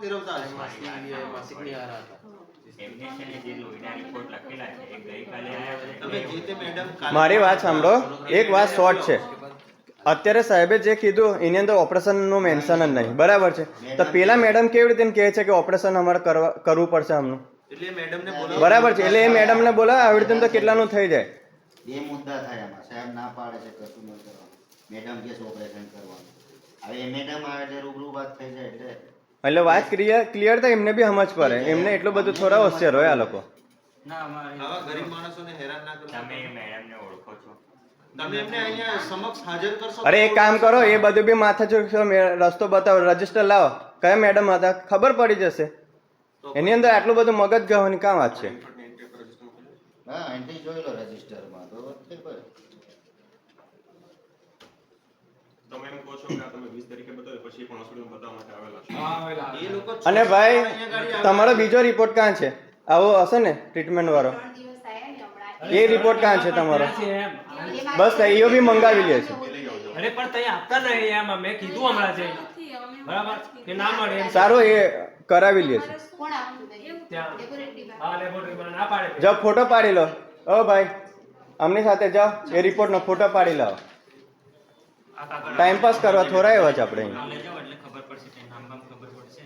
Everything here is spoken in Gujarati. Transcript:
ફેરવતા હશે માસિકની આર હતા. મારી વાત સાંભળો. એક વાત શોર્ટ છે. અત્યારે સાહેબે જે કીધું એની અંદર ઓપરેશનનું મેન્શન જ નહીં. બરાબર છે? તો પેલા મેડમ કેવી રીતે કહે છે કે ઓપરેશન અમારે કરવા કરવું પડશે અમનું બરાબર છે. એટલે એ મેડમને બોલાવે આવી રીતે તો કેટલાનું થઈ જાય? બે મુદ્દા થાય સાહેબ ના પાડે છે કશું મેડમ કે ઓપરેશન કરવાનું. હવે મેડમ આવે એટલે રૂબરૂ વાત થઈ જાય એટલે એટલે વાત ક્લિયર ક્લિયર થાય એમને બી સમજ પડે. એમને એટલું બધું થોડા હોશિયાર હોય આ લોકો. ના આવા ગરીબ માણસોને હેરાન ના કરો તમે મેડમને ઓળખો છો. તમે એમને અહીંયા સમક્ષ હાજર કરશો અરે એક કામ કરો એ બધું બી માથા જો રસ્તો બતાવો રજિસ્ટર લાવો. કયા મેડમ હતા? ખબર પડી જશે. એની અંદર આટલું બધું મગજ ગવાની કામ વાત છે? હા એન્ટ્રી જોઈ લો રજિસ્ટરમાં તો તમે એમ કહો છો કે તમે વીસ તારીખે પછી પણ હોસ્પિટલમાં બતાવવા માટે આવેલા છો. એ લોકો અને ભાઈ તમારો બીજો રિપોર્ટ ક્યાં છે? આવો હશે ને ટ્રીટમેન્ટ વાળો? એ રિપોર્ટ ક્યાં છે તમારો? બસ એઓ બી મંગાવી લે છે. અરે પણ તઈ આપતા નહીં એમ મેં કીધું હમણાં જઈ બરાબર? કે ના મળે એમ. સારું એ કરાવી લે છે? ત્યાં. જાઓ ફોટો પાડી લો. ઓ ભાઈ અમની સાથે જાઓ. એ રિપોર્ટનો ફોટો પાડી લાવો. ટાઈમ પાસ કરવા થોડા એવા જ આપણે. ખબર પડશે નામ ખબર પડશે